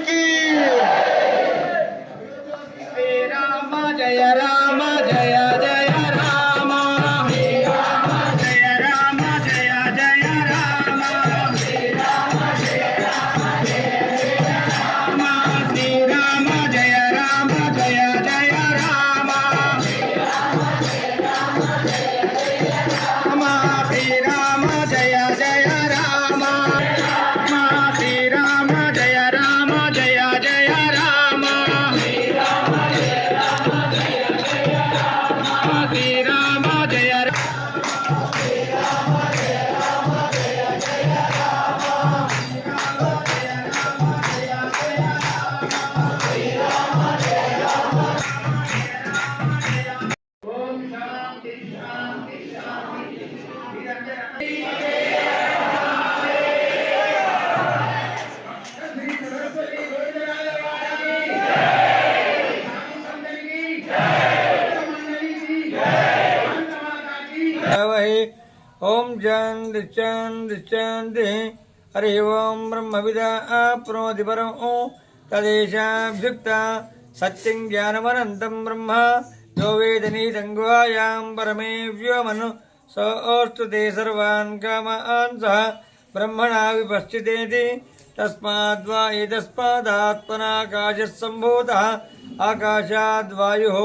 Vicky! वै ओम चंद चंद चंद हरि ओम ब्रह्मविदा आप्नोति परम ओ तदेशाभ्युक्ता सत्यं ज्ञानमनन्तं ब्रह्म यो वेदनीतं गुहायां परमे व्योमनु सोऽस्तु ते सर्वान् कामान् सः ब्रह्मणा विपश्चितेति तस्माद्वा एतस्मादात्मनाकाशः सम्भूतः आकाशाद्वायुः